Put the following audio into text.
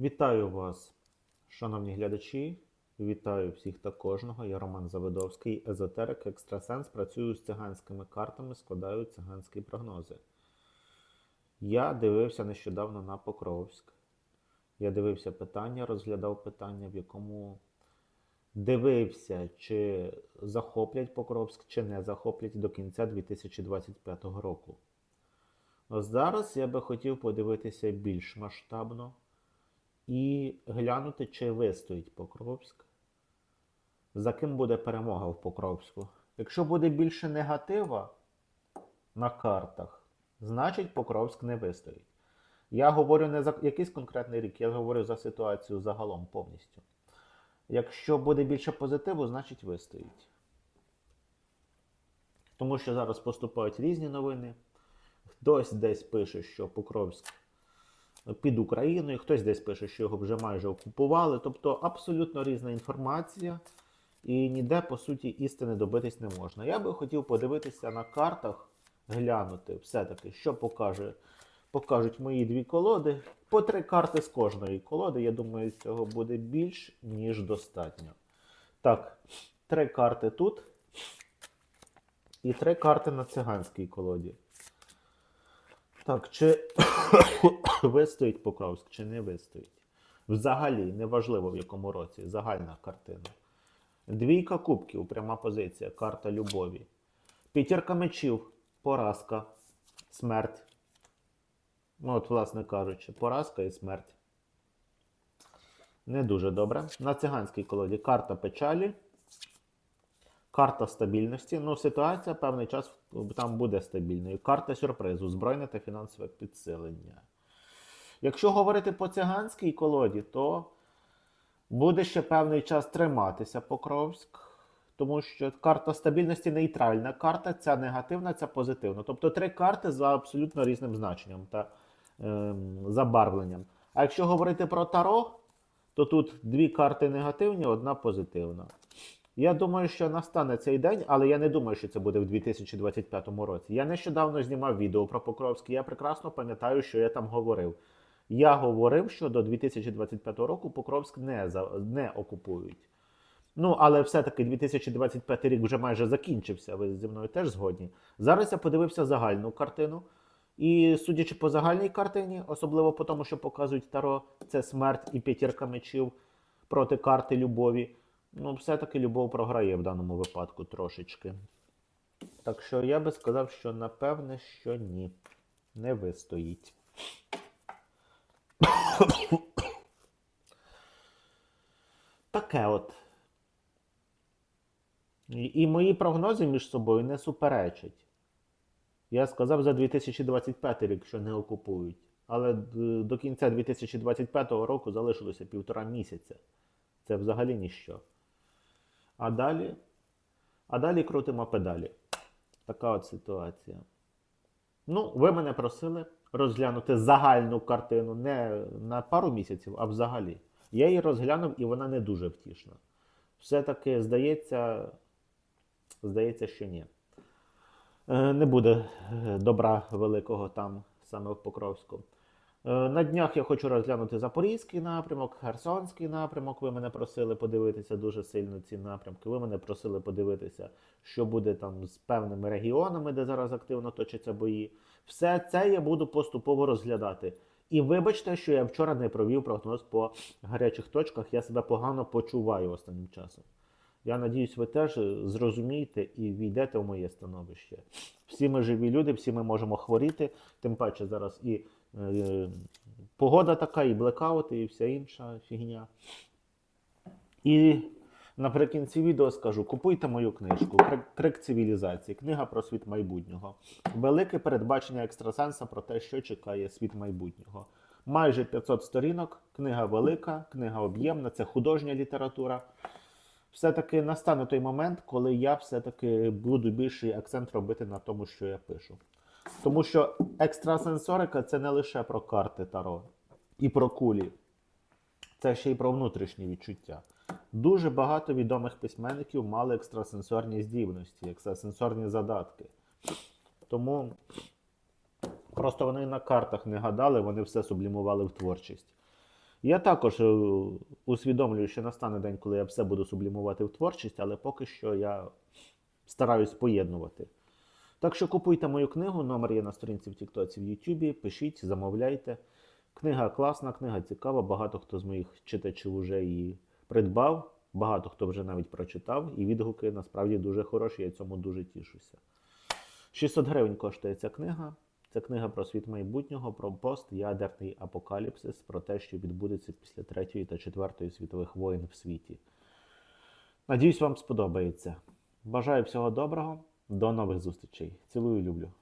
Вітаю вас, шановні глядачі. Вітаю всіх та кожного. Я Роман Завидовський, езотерик, екстрасенс. Працюю з циганськими картами, складаю циганські прогнози. Я дивився нещодавно на Покровськ. Я дивився питання, розглядав питання, в якому дивився, чи захоплять Покровськ, чи не захоплять до кінця 2025 року. Зараз я би хотів подивитися більш масштабно і глянути, чи вистоїть Покровськ, за ким буде перемога в Покровську. Якщо буде більше негатива на картах, значить Покровськ не вистоїть. Я говорю не за якийсь конкретний рік, я говорю за ситуацію загалом повністю. Якщо буде більше позитиву, значить вистоїть. Тому що зараз поступають різні новини. Хтось десь пише, що Покровськ під Україною, хтось десь пише, що його вже майже окупували. Тобто абсолютно різна інформація, і ніде, по суті, істини добитись не можна. Я би хотів подивитися на картах, глянути все-таки, що покаже, покажуть мої дві колоди. По три карти з кожної колоди. Я думаю, цього буде більш ніж достатньо. Так, три карти тут. І три карти на циганській колоді. Так, чи вистоїть Покровськ, чи не вистоїть? Взагалі, неважливо в якому році, загальна картина. Двійка кубків, пряма позиція, карта любові. П'ятірка мечів, поразка, смерть. Ну, от, власне кажучи, поразка і смерть. Не дуже добре. На циганській колоді карта печалі, карта стабільності. Ну, ситуація певний час там буде стабільною. Карта сюрпризу, збройне та фінансове підсилення. Якщо говорити по циганській колоді, то буде ще певний час триматися Покровськ, тому що карта стабільності нейтральна карта, ця негативна, ця позитивна. Тобто три карти за абсолютно різним значенням та ем, забарвленням. А якщо говорити про Таро, то тут дві карти негативні, одна позитивна. Я думаю, що настане цей день, але я не думаю, що це буде в 2025 році. Я нещодавно знімав відео про Покровський. Я прекрасно пам'ятаю, що я там говорив. Я говорив, що до 2025 року Покровськ не, за, не окупують. Ну, але все-таки 2025 рік вже майже закінчився. Ви зі мною теж згодні. Зараз я подивився загальну картину. І судячи по загальній картині, особливо по тому, що показують Таро, це смерть і п'ятірка мечів проти карти любові. Ну, все-таки любов програє в даному випадку трошечки. Так що я би сказав, що напевне, що ні. Не вистоїть. Таке от. І, мої прогнози між собою не суперечать. Я сказав за 2025 рік, що не окупують. Але до кінця 2025 року залишилося півтора місяця. Це взагалі ніщо. А далі. А далі крутимо педалі. Така от ситуація. Ну, ви мене просили розглянути загальну картину не на пару місяців, а взагалі. Я її розглянув і вона не дуже втішна. Все-таки здається, здається, що ні. Е, Не буде добра великого там, саме в Покровську. Е, На днях я хочу розглянути Запорізький напрямок, Херсонський напрямок. Ви мене просили подивитися дуже сильно ці напрямки. Ви мене просили подивитися, що буде там з певними регіонами, де зараз активно точаться бої. Все це я буду поступово розглядати. І вибачте, що я вчора не провів прогноз по гарячих точках. Я себе погано почуваю останнім часом. Я надіюсь, ви теж зрозумієте і війдете в моє становище. Всі ми живі люди, всі ми можемо хворіти, тим паче зараз і погода така, і блекаути, і вся інша фігня. І наприкінці відео скажу: купуйте мою книжку «Крик- Крик цивілізації, книга про світ майбутнього. Велике передбачення екстрасенса про те, що чекає світ майбутнього. Майже 500 сторінок, книга велика, книга об'ємна, це художня література. Все-таки настане той момент, коли я все-таки буду більший акцент робити на тому, що я пишу. Тому що екстрасенсорика це не лише про карти Таро і про кулі, це ще й про внутрішні відчуття. Дуже багато відомих письменників мали екстрасенсорні здібності, екстрасенсорні задатки. Тому просто вони на картах не гадали, вони все сублімували в творчість. Я також е, усвідомлюю, що настане день, коли я все буду сублімувати в творчість, але поки що я стараюсь поєднувати. Так що купуйте мою книгу, номер є на сторінці в Тіктоці в Ютубі, пишіть, замовляйте. Книга класна, книга цікава. Багато хто з моїх читачів вже її придбав, багато хто вже навіть прочитав, і відгуки насправді дуже хороші, я цьому дуже тішуся. 600 гривень коштує ця книга. Це книга про світ майбутнього, про постядерний апокаліпсис, про те, що відбудеться після Третьої та Четвертої світових воєн в світі. Надіюсь, вам сподобається. Бажаю всього доброго, до нових зустрічей. Цілую, люблю.